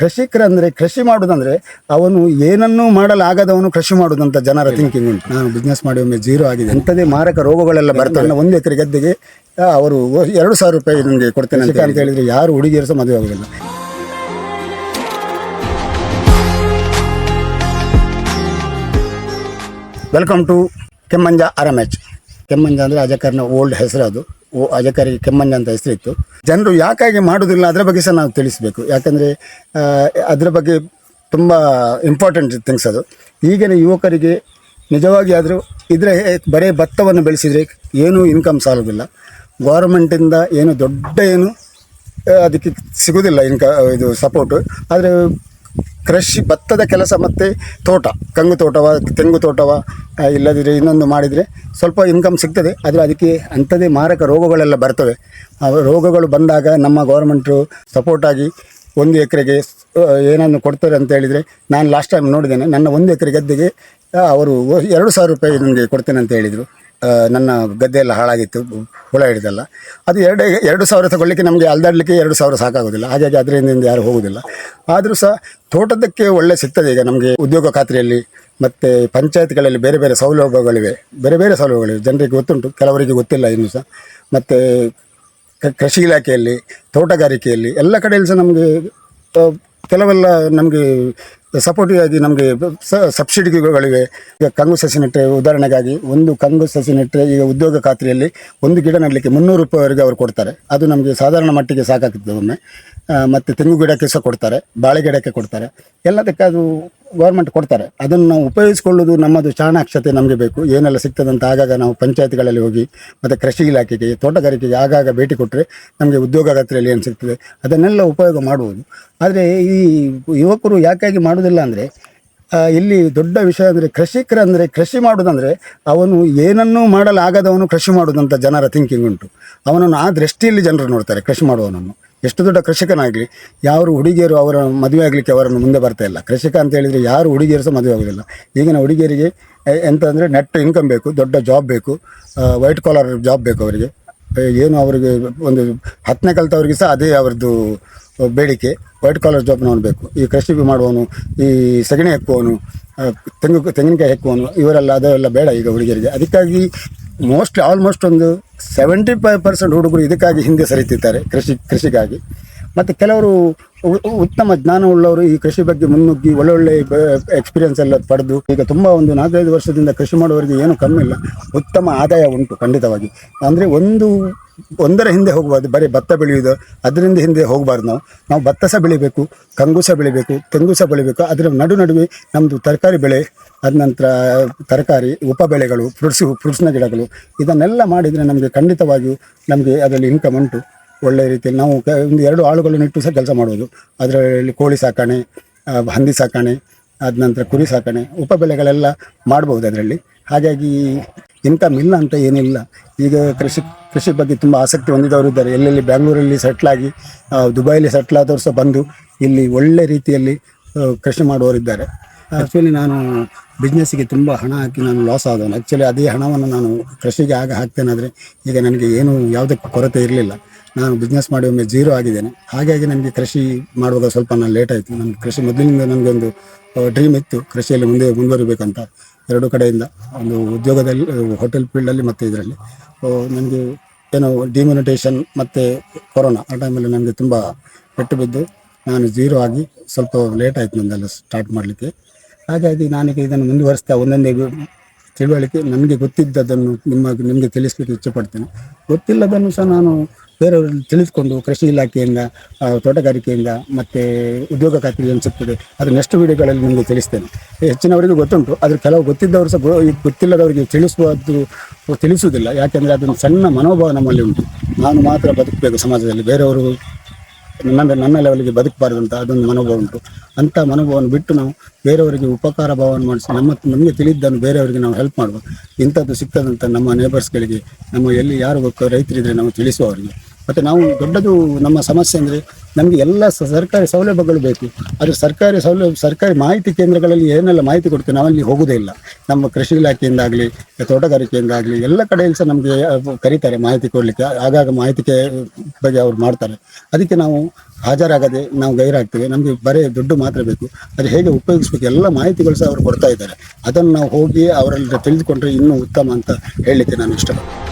ಕೃಷಿಕರಂದ್ರೆ ಕೃಷಿ ಮಾಡುದಂದ್ರೆ ಅವನು ಏನನ್ನೂ ಮಾಡಲಾಗದವನು ಕೃಷಿ ಮಾಡುದಂತ ಜನರ ಥಿಂಕಿಂಗ್ ಉಂಟು. ನಾನು ಬಿಸ್ನೆಸ್ ಮಾಡಿ ಒಮ್ಮೆ ಜೀರೋ ಆಗಿದೆ ಎಂಥದೇ ಮಾರಕ ರೋಗಗಳೆಲ್ಲ ಬರ್ತವೆ. ಒಂದು ಎಕರೆ ಗದ್ದೆಗೆ ಅವರು ಎರಡು ಸಾವಿರ ರೂಪಾಯಿ ನನಗೆ ಕೊಡ್ತೇನೆ ಅಂತ ಅಂತ ಹೇಳಿದ್ರೆ. ಯಾರು ಹುಡುಗಿಯರು ಸಹ ಮದುವೆ ಆಗೋದಿಲ್ಲ. Welcome to Kemmanja R M H Kemmanja ಅಂದರೆ ಅಜಕರ್ನ ಓಲ್ಡ್ ಹೆಸರು ಅದು. ಓ, ಅಜಕರಿಗೆ ಕೆಮ್ಮಣ್ಣ ಅಂತ ಹೆಸರಿತ್ತು. ಜನರು ಯಾಕಾಗಿ ಮಾಡೋದಿಲ್ಲ, ಅದರ ಬಗ್ಗೆ ಸಹ ನಾವು ತಿಳಿಸಬೇಕು. ಯಾಕಂದರೆ ಅದರ ಬಗ್ಗೆ ತುಂಬ ಇಂಪಾರ್ಟೆಂಟ್ ಥಿಂಗ್ಸ್ ಅದು. ಈಗಿನ ಯುವಕರಿಗೆ ನಿಜವಾಗಿ ಆದರೂ ಇದರ ಬರೀ ಭತ್ತವನ್ನು ಬೆಳೆಸಿದರೆ ಏನೂ ಇನ್ಕಮ್ ಸಾಲೋದಿಲ್ಲ. ಗೌರ್ಮೆಂಟಿಂದ ಏನು ದೊಡ್ಡ ಏನು ಅದಕ್ಕೆ ಸಿಗೋದಿಲ್ಲ ಇನ್ಕ ಇದು ಸಪೋರ್ಟು ಆದರೆ ಕೃಷಿ ಭತ್ತದ ಕೆಲಸ ಮತ್ತು ತೋಟ, ಕಂಗು ತೋಟವ, ತೆಂಗು ತೋಟವ ಇಲ್ಲದಿದ್ದರೆ ಇನ್ನೊಂದು ಮಾಡಿದರೆ ಸ್ವಲ್ಪ ಇನ್ಕಮ್ ಸಿಗ್ತದೆ. ಆದರೆ ಅದಕ್ಕೆ ಅಂಥದ್ದೇ ಮಾರಕ ರೋಗಗಳೆಲ್ಲ ಬರ್ತವೆ. ಆ, ರೋಗಗಳು ಬಂದಾಗ ನಮ್ಮ ಗೌರ್ಮೆಂಟು ಸಪೋರ್ಟಾಗಿ ಒಂದು ಎಕರೆಗೆ ಏನನ್ನು ಕೊಡ್ತಾರೆ ಅಂತ ಹೇಳಿದರೆ ನಾನು ಲಾಸ್ಟ್ ಟೈಮ್ ನೋಡಿದ್ದೇನೆ, ನನ್ನ ಒಂದು ಎಕರೆ ಗದ್ದೆಗೆ ಅವರು ಎರಡು ಸಾವಿರ ರೂಪಾಯಿ ನನಗೆ ಕೊಡ್ತೇನೆ ಅಂತ ಹೇಳಿದರು. ನನ್ನ ಗದ್ದೆ ಹಾಳಾಗಿತ್ತು, ಹುಳ ಹಿಡಿದಲ್ಲ. ಅದು ಎರಡು ಎರಡು ಸಾವಿರ ತಗೊಳ್ಳಿಕ್ಕೆ ನಮಗೆ ಅಲ್ದಾಡಲಿಕ್ಕೆ ಎರಡು ಸಾವಿರ ಸಾಕಾಗೋದಿಲ್ಲ. ಹಾಗಾಗಿ ಅದರಿಂದ ಯಾರು ಹೋಗೋದಿಲ್ಲ. ಆದರೂ ಸಹ ತೋಟದಕ್ಕೆ ಒಳ್ಳೆ ಸಿಗ್ತದೆ ಈಗ ನಮಗೆ ಉದ್ಯೋಗ ಖಾತ್ರಿಯಲ್ಲಿ, ಮತ್ತು ಪಂಚಾಯತ್ಗಳಲ್ಲಿ ಬೇರೆ ಬೇರೆ ಸೌಲಭ್ಯಗಳಿವೆ. ಬೇರೆ ಬೇರೆ ಸೌಲಭ್ಯಗಳಿವೆ. ಜನರಿಗೆ ಗೊತ್ತುಂಟು, ಕೆಲವರಿಗೆ ಗೊತ್ತಿಲ್ಲ ಇನ್ನೂ ಸಹ. ಮತ್ತು ಕೃಷಿ ಇಲಾಖೆಯಲ್ಲಿ, ತೋಟಗಾರಿಕೆಯಲ್ಲಿ, ಎಲ್ಲ ಕಡೆಯಲ್ಲಿ ಸಹ ನಮಗೆ ಕೆಲವೆಲ್ಲ ನಮಗೆ ಸಪೋರ್ಟಿವ್ ಆಗಿ ನಮಗೆ ಸಬ್ಸಿಡಿಗಳಿವೆ ಈಗ ಕಂಗು ಸಸಿ ನೆಟ್ಟರೆ ಉದಾಹರಣೆಗಾಗಿ ಒಂದು ಕಂಗು ಸಸಿ ನೆಟ್ಟರೆ ಈಗ ಉದ್ಯೋಗ ಖಾತ್ರಿಯಲ್ಲಿ ಒಂದು ಗಿಡ ನೆಡಲಿಕ್ಕೆ ಮುನ್ನೂರು ರೂಪಾಯಿವರೆಗೆ ಅವರು ಕೊಡ್ತಾರೆ. ಅದು ನಮಗೆ ಸಾಧಾರಣ ಮಟ್ಟಿಗೆ ಸಾಕಾಗ್ತದೆ ಒಮ್ಮೆ. ಮತ್ತು ತೆಂಗು ಗಿಡಕ್ಕೆ ಸಹ ಕೊಡ್ತಾರೆ, ಬಾಳೆ ಗಿಡಕ್ಕೆ ಕೊಡ್ತಾರೆ. ಎಲ್ಲದಕ್ಕೆ ಅದು ಗೌರ್ಮೆಂಟ್ ಕೊಡ್ತಾರೆ. ಅದನ್ನು ನಾವು ಉಪಯೋಗಿಸ್ಕೊಳ್ಳೋದು ನಮ್ಮದು ಚಾಣಾಕ್ಷತೆ ನಮಗೆ ಬೇಕು. ಏನೆಲ್ಲ ಸಿಗ್ತದಂತ ಆಗಾಗ ನಾವು ಪಂಚಾಯತ್ಗಳಲ್ಲಿ ಹೋಗಿ, ಮತ್ತು ಕೃಷಿ ಇಲಾಖೆಗೆ, ತೋಟಗಾರಿಕೆಗೆ ಆಗಾಗ ಭೇಟಿ ಕೊಟ್ಟರೆ ನಮಗೆ ಉದ್ಯೋಗ ಖಾತ್ರಿಯಲ್ಲಿ ಏನು ಸಿಗ್ತದೆ? ಅದನ್ನೆಲ್ಲ ಉಪಯೋಗ ಮಾಡುವುದು ಆದರೆ ಈ ಯುವಕರು ಯಾಕಾಗಿ ಮಾಡುವುದಿಲ್ಲ ಅಂದರೆ ಇಲ್ಲಿ ದೊಡ್ಡ ವಿಷಯ ಅಂದರೆ ಕೃಷಿಕರಂದರೆ ಕೃಷಿ ಮಾಡುವುದಂದರೆ ಅವನು ಏನನ್ನೂ ಮಾಡಲಾಗದವನು ಕೃಷಿ ಮಾಡುವುದಂತ ಜನರ ಥಿಂಕಿಂಗ್ ಉಂಟು. ಅವನನ್ನು ಆ ದೃಷ್ಟಿಯಲ್ಲಿ ಜನರು ನೋಡ್ತಾರೆ, ಕೃಷಿ ಮಾಡುವವನನ್ನು. ಎಷ್ಟು ದೊಡ್ಡ ಕೃಷಿಕನಾಗಲಿ, ಯಾರು ಹುಡುಗಿಯರು ಅವರ ಮದುವೆ ಆಗಲಿಕ್ಕೆ ಅವರನ್ನು ಮುಂದೆ ಬರ್ತಾ ಇಲ್ಲ. ಕೃಷಿಕ ಅಂತ ಹೇಳಿದರೆ ಯಾರು ಹುಡುಗಿಯರು ಸಹ ಮದುವೆ ಆಗೋದಿಲ್ಲ. ಈಗಿನ ಹುಡುಗಿಯರಿಗೆ ಎಂತ ಅಂದರೆ ನೆಟ್ ಇನ್ಕಮ್ ಬೇಕು, ದೊಡ್ಡ ಜಾಬ್ ಬೇಕು ವೈಟ್ ಕಾಲರ್ ಜಾಬ್ ಬೇಕು ಅವರಿಗೆ. ಏನು ಅವರಿಗೆ ಒಂದು ಹತ್ತನೇ ಕಲಿತವ್ರಿಗೆ ಸಹ ಅದೇ ಅವ್ರದ್ದು ಬೇಡಿಕೆ. ವೈಟ್ ಕಾಲರ್ ಜಾಬ್ನವನು ಬೇಕು. ಈ ಕೃಷಿ ಮಾಡುವವನು, ಈ ಸಗಣಿ ಹೆಕ್ಕುವವನು ತೆಂಗು, ತೆಂಗಿನಕಾಯಿ ಹೆಕ್ಕುವವನು ಇವರೆಲ್ಲ ಅದೆಲ್ಲ ಬೇಡ ಈಗ ಹುಡುಗಿಯರಿಗೆ. ಅದಕ್ಕಾಗಿ ಮೋಸ್ಟ್ಲಿ ಆಲ್ಮೋಸ್ಟ್ ಒಂದು ಸೆವೆಂಟಿ ಫೈವ್ ಪರ್ಸೆಂಟ್ ಹುಡುಗರು ಇದಕ್ಕಾಗಿ ಹಿಂದೆ ಸರಿತಿದ್ದಾರೆ ಕೃಷಿ ಕೃಷಿಗಾಗಿ. ಮತ್ತು ಕೆಲವರು ಉತ್ತಮ ಜ್ಞಾನವುಳ್ಳವರು ಈ ಕೃಷಿ ಬಗ್ಗೆ ಮುನ್ನುಗ್ಗಿ ಒಳ್ಳೊಳ್ಳೆ ಎಕ್ಸ್ಪೀರಿಯನ್ಸ್ ಎಲ್ಲ ಪಡೆದು, ಈಗ ತುಂಬ ಒಂದು ನಾಲ್ಕೈದು ವರ್ಷದಿಂದ ಕೃಷಿ ಮಾಡುವವರಿಗೆ ಏನು ಕಮ್ಮಿ ಇಲ್ಲ ಉತ್ತಮ ಆದಾಯ ಉಂಟು ಖಂಡಿತವಾಗಿ. ಅಂದರೆ ಒಂದು, ಒಂದರ ಹಿಂದೆ ಹೋಗಬಾರ್ದು, ಬರೀ ಭತ್ತ ಬೆಳೆಯುವುದು, ಅದರಿಂದ ಹಿಂದೆ ಹೋಗಬಾರ್ದು ನಾವು. ನಾವು ಭತ್ತ ಸಹ ಬೆಳಿಬೇಕು, ಕಂಗು ಸಹ ಬೆಳಿಬೇಕು, ತೆಂಗು ಸಹ ಬೆಳಿಬೇಕು, ಅದರ ನಡು ನಡುವೆ ನಮ್ಮದು ತರಕಾರಿ ಬೆಳೆ, ಅದ ನಂತರ ತರಕಾರಿ, ಉಪ ಬೆಳೆಗಳು, ಫ್ರೂಟ್ಸು, ಫ್ರೂಟ್ಸ್ನ ಗಿಡಗಳು, ಇದನ್ನೆಲ್ಲ ಮಾಡಿದರೆ ನಮಗೆ ಖಂಡಿತವಾಗಿಯೂ ನಮಗೆ ಅದರಲ್ಲಿ ಇನ್ಕಮ್ ಉಂಟು. ಒಳ್ಳೆಯ ರೀತಿಯಲ್ಲಿ ನಾವು ಒಂದು ಎರಡು ಆಳುಗಳನ್ನು ಇಟ್ಟು ಸಹ ಕೆಲಸ ಮಾಡ್ಬೋದು ಅದರಲ್ಲಿ ಕೋಳಿ ಸಾಕಣೆ ಹಂದಿ ಸಾಕಣೆ, ಆದ ನಂತರ ಕುರಿ ಸಾಕಣೆ ಉಪ ಬೆಳೆಗಳೆಲ್ಲ ಮಾಡ್ಬೋದು ಅದರಲ್ಲಿ. ಹಾಗಾಗಿ ಇನ್ಕಮ್ ಇಲ್ಲ ಅಂತ ಏನಿಲ್ಲ. ಈಗ ಕೃಷಿ ಕೃಷಿ ಬಗ್ಗೆ ತುಂಬ ಆಸಕ್ತಿ ಹೊಂದಿದವರು ಇದ್ದಾರೆ. ಎಲ್ಲೆಲ್ಲಿ ಬ್ಯಾಂಗ್ಳೂರಲ್ಲಿ ಸೆಟ್ಲಾಗಿ ದುಬೈಲಿ ಸೆಟ್ಲಾದವರು ಸಹ ಬಂದು ಇಲ್ಲಿ ಒಳ್ಳೆ ರೀತಿಯಲ್ಲಿ ಕೃಷಿ ಮಾಡುವವರಿದ್ದಾರೆ ಆ್ಯಕ್ಚುಲಿ ನಾನು ಬಿಸ್ನೆಸ್ಸಿಗೆ ತುಂಬ ಹಣ ಹಾಕಿ ನಾನು ಲಾಸ್ ಆದವನು. ಆ್ಯಕ್ಚುಲಿ ಅದೇ ಹಣವನ್ನು ನಾನು ಕೃಷಿಗೆ ಆಗ ಹಾಕ್ತೇನಾದರೆ ಈಗ ನನಗೆ ಏನು ಯಾವುದಕ್ಕೂ ಕೊರತೆ ಇರಲಿಲ್ಲ. ನಾನು ಬಿಸ್ನೆಸ್ ಮಾಡಿ ಒಮ್ಮೆ ಜೀರೋ ಆಗಿದ್ದೇನೆ. ಹಾಗಾಗಿ ನನಗೆ ಕೃಷಿ ಮಾಡುವಾಗ ಸ್ವಲ್ಪ ನಾನು ಲೇಟ್ ಆಯಿತು. ನನಗೆ ಕೃಷಿ ಮೊದಲಿನಿಂದ ನನಗೊಂದು ಡ್ರೀಮ್ ಇತ್ತು ಕೃಷಿಯಲ್ಲಿ ಮುಂದೆ ಮುಂದುವರಿಬೇಕಂತ ಎರಡು ಕಡೆಯಿಂದ. ಒಂದು ಉದ್ಯೋಗದಲ್ಲಿ ಹೋಟೆಲ್ ಫೀಲ್ಡಲ್ಲಿ ಮತ್ತು ಇದರಲ್ಲಿ. ನನಗೆ ಏನೋ ಡಿಮ್ಯುನಿಟೇಷನ್ ಮತ್ತು ಕೊರೋನಾ ಆ ಟೈಮಲ್ಲಿ ನನಗೆ ತುಂಬ ಪೆಟ್ಟು ಬಿದ್ದು ನಾನು ಜೀರೋ ಆಗಿ ಸ್ವಲ್ಪ ಲೇಟ್ ಆಯಿತು ನಂದೆಲ್ಲ ಸ್ಟಾರ್ಟ್ ಮಾಡಲಿಕ್ಕೆ. ಹಾಗಾಗಿ ನಾನೀಗ ಇದನ್ನು ಮುಂದುವರಿಸ್ತಾ ಒಂದೊಂದೇ ತಿಳುವಳಿಕೆ ನನಗೆ ಗೊತ್ತಿದ್ದದನ್ನು ನಿಮ್ಮ, ನಿಮಗೆ ತಿಳಿಸ್ಲಿಕ್ಕೆ ಇಚ್ಛೆಪಡ್ತೇನೆ ಗೊತ್ತಿಲ್ಲದನ್ನು ಸಹ ನಾನು ಬೇರೆಯವರಲ್ಲಿ ತಿಳಿದುಕೊಂಡು ಕೃಷಿ ಇಲಾಖೆಯಿಂದ ತೋಟಗಾರಿಕೆಯಿಂದ ಮತ್ತು ಉದ್ಯೋಗ ಖಾತ್ರಿ ಏನು ಸಿಗ್ತದೆ ಅದು ನೆಕ್ಸ್ಟ್ ವಿಡಿಯೋಗಳಲ್ಲಿ ನಿಮಗೆ ತಿಳಿಸ್ತೇನೆ. ಹೆಚ್ಚಿನವರಿಗೆ ಗೊತ್ತುಂಟು, ಆದರೆ ಕೆಲವು ಗೊತ್ತಿದ್ದವರು ಸಹ ಗೊತ್ತಿಲ್ಲದವರಿಗೆ ತಿಳಿಸುವುದು ತಿಳಿಸುವುದಿಲ್ಲ. ಯಾಕೆಂದರೆ ಅದೊಂದು ಸಣ್ಣ ಮನೋಭಾವ ನಮ್ಮಲ್ಲಿ ಉಂಟು. ನಾನು ಮಾತ್ರ ಬದುಕಬೇಕು ಸಮಾಜದಲ್ಲಿ. ಬೇರೆಯವರು ನನ್ನ ನನ್ನ ಲೆವೆಲ್ಗೆ ಬದುಕಬಾರ್ದು ಅಂತ ಅದೊಂದು ಮನೋಭಾವ ಉಂಟು. ಅಂಥ ಮನೋಭಾವವನ್ನು ಬಿಟ್ಟು ನಾವು ಬೇರೆಯವರಿಗೆ ಉಪಕಾರ ಭಾವವನ್ನು ಮಾಡಿಸಿ, ನಮ್ಮ, ನಮಗೆ ತಿಳಿದ್ದನ್ನು ಬೇರೆಯವರಿಗೆ ನಾವು ಹೆಲ್ಪ್ ಮಾಡುವ ಇಂಥದ್ದು ಸಿಗ್ತದಂತ ನಮ್ಮ ನೇಬರ್ಸ್ಗಳಿಗೆ ನಮ್ಮ ಎಲ್ಲಿ ಯಾರು ರೈತರಿದ್ದರೆ ನಾವು ತಿಳಿಸುವ ಅವರಿಗೆ ಮತ್ತು ನಾವು ದೊಡ್ಡದು ನಮ್ಮ ಸಮಸ್ಯೆ ಅಂದರೆ ನಮಗೆ ಎಲ್ಲ ಸರ್ಕಾರಿ ಸೌಲಭ್ಯಗಳು ಬೇಕು. ಅದು ಸರ್ಕಾರಿ ಸೌಲಭ್ಯ ಸರ್ಕಾರಿ ಮಾಹಿತಿ ಕೇಂದ್ರಗಳಲ್ಲಿ ಏನೆಲ್ಲ ಮಾಹಿತಿ ಕೊಡ್ತೀವಿ ನಾವಲ್ಲಿ ಹೋಗೋದೇ ಇಲ್ಲ. ನಮ್ಮ ಕೃಷಿ ಇಲಾಖೆಯಿಂದಾಗಲಿ ತೋಟಗಾರಿಕೆಯಿಂದಾಗಲಿ ಎಲ್ಲ ಕಡೆಯಲ್ಲಿ ಸಹ ನಮಗೆ ಕರೀತಾರೆ ಮಾಹಿತಿ ಕೊಡಲಿಕ್ಕೆ. ಆಗಾಗ ಮಾಹಿತಿ ಬಗ್ಗೆ ಅವ್ರು ಮಾಡ್ತಾರೆ. ಅದಕ್ಕೆ ನಾವು ಹಾಜರಾಗದೆ ನಾವು ಗೈರಾಗ್ತೇವೆ. ನಮಗೆ ಬರೀ ದುಡ್ಡು ಮಾತ್ರ ಬೇಕು. ಅದು ಹೇಗೆ ಉಪಯೋಗಿಸ್ಬೇಕು ಎಲ್ಲ ಮಾಹಿತಿಗಳು ಸಹ ಅವರು ಕೊಡ್ತಾ ಇದ್ದಾರೆ. ಅದನ್ನು ನಾವು ಹೋಗಿ ಅವರಲ್ಲಿ ತಿಳಿದುಕೊಂಡ್ರೆ ಇನ್ನೂ ಉತ್ತಮ ಅಂತ ಹೇಳಲಿಕ್ಕೆ ನಾನು ಇಷ್ಟಪಡ್ತೀನಿ.